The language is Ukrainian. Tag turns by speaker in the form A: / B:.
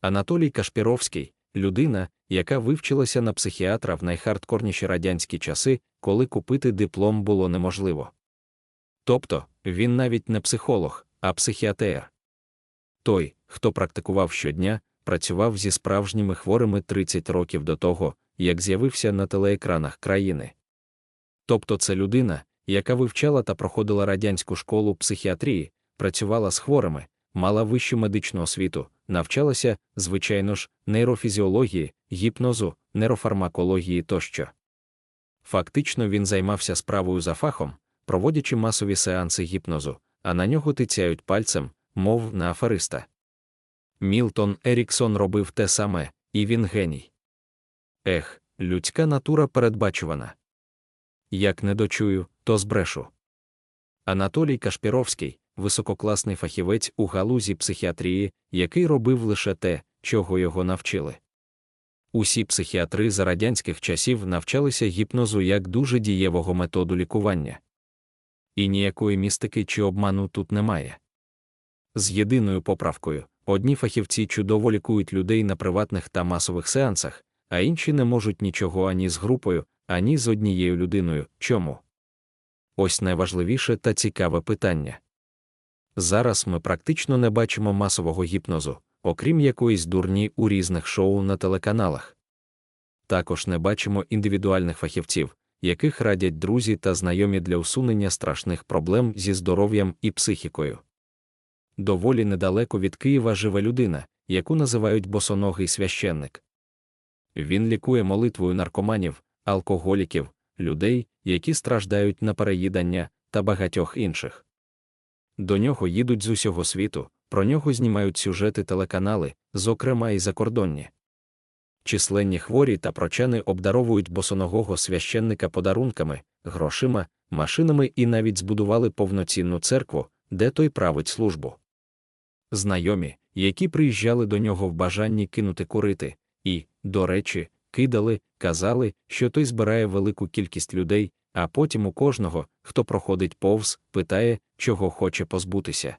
A: Анатолій Кашпіровський людина, яка вивчилася на психіатра в найхардкорніші радянські часи, коли купити диплом було неможливо. Тобто, він навіть не психолог, а психіатр. Той, хто практикував щодня, працював зі справжніми хворими 30 років до того, як з'явився на телеекранах країни. Тобто це людина, яка вивчала та проходила радянську школу психіатрії, працювала з хворими, мала вищу медичну освіту, навчалася, звичайно ж, нейрофізіології, гіпнозу, нейрофармакології тощо. Фактично він займався справою за фахом, проводячи масові сеанси гіпнозу, а на нього тицяють пальцем, мов на афериста. Мілтон Еріксон робив те саме, і він геній. Ех, людська натура передбачувана. Як не дочую, то збрешу. Анатолій Кашпіровський, висококласний фахівець у галузі психіатрії, який робив лише те, чого його навчили. Усі психіатри за радянських часів навчалися гіпнозу як дуже дієвого методу лікування. І ніякої містики чи обману тут немає. З єдиною поправкою одні фахівці чудово лікують людей на приватних та масових сеансах, а інші не можуть нічого ані з групою, ані з однією людиною. Чому? Ось найважливіше та цікаве питання. Зараз ми практично не бачимо масового гіпнозу, окрім якоїсь дурні у різних шоу на телеканалах. Також не бачимо індивідуальних фахівців, яких радять друзі та знайомі для усунення страшних проблем зі здоров'ям і психікою. Доволі недалеко від Києва живе людина, яку називають босоногий священник. Він лікує молитвою наркоманів, алкоголіків, людей, які страждають на переїдання та багатьох інших. До нього їдуть з усього світу, про нього знімають сюжети телеканали, зокрема і закордонні. Численні хворі та прочани обдаровують босоногого священника подарунками, грошима, машинами і навіть збудували повноцінну церкву, де той править службу. Знайомі, які приїжджали до нього в бажанні кинути курити, і, до речі, кидали, казали, що той збирає велику кількість людей, а потім у кожного, хто проходить повз, питає, чого хоче позбутися.